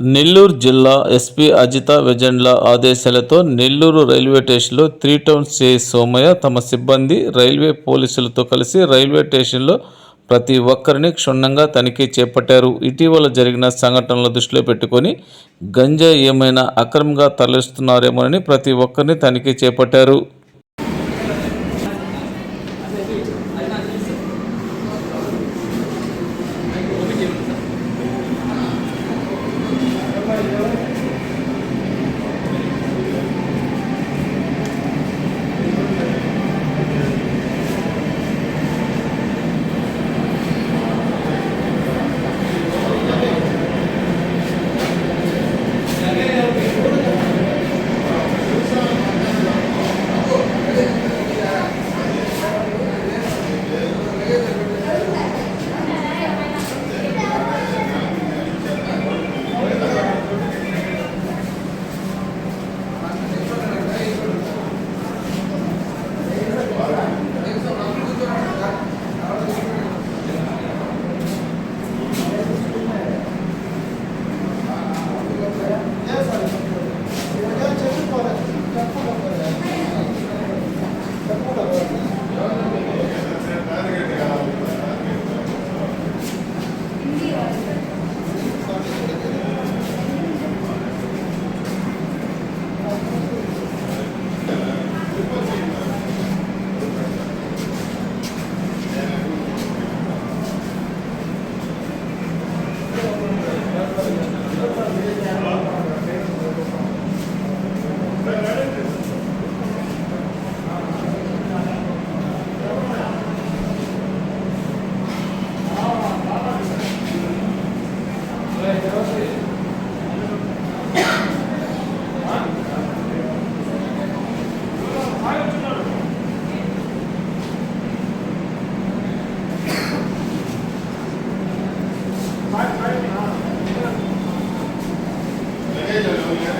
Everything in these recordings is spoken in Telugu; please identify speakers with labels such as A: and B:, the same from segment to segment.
A: నెల్లూరు జిల్లా ఎస్పీ అజిత వెజెండ్ల ఆదేశాలతో నెల్లూరు రైల్వే స్టేషన్లో త్రీ టౌన్ సిఐ సోమయ్య తమ సిబ్బంది రైల్వే పోలీసులతో కలిసి రైల్వే స్టేషన్లో ప్రతి ఒక్కరిని క్షుణ్ణంగా తనిఖీ చేపట్టారు. ఇటీవల జరిగిన సంఘటనల దృష్టిలో పెట్టుకొని గంజా ఏమైనా అక్రమంగా తరలిస్తున్నారేమోనని ప్రతి ఒక్కరిని తనిఖీ చేపట్టారు.
B: Evet.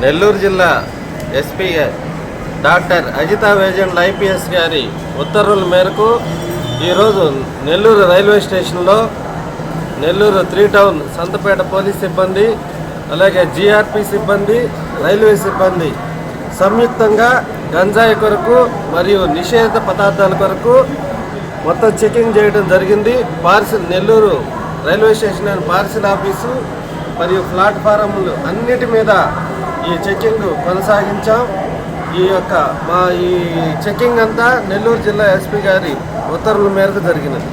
C: నెల్లూరు జిల్లా SP doctor Ajitha Vejendla IPS గారి ఉత్తర్వుల మేరకు ఈరోజు నెల్లూరు రైల్వే స్టేషన్లో Nellore three town Santhapeta police సిబ్బంది అలాగే జీఆర్పీ సిబ్బంది రైల్వే సిబ్బంది సంయుక్తంగా గంజాయి కొరకు మరియు నిషేధ పదార్థాల కొరకు మొత్తం చెకింగ్ చేయడం జరిగింది. Parcel Nellore railway station and parcel office మరియు ప్లాట్ఫారంలు అన్నిటి మీద ఈ చెకింగ్ కొనసాగించాం. ఈ యొక్క మా ఈ చెకింగ్ అంతా నెల్లూరు జిల్లా ఎస్పీ గారి ఉత్తర్వుల మేరకు జరిగినది.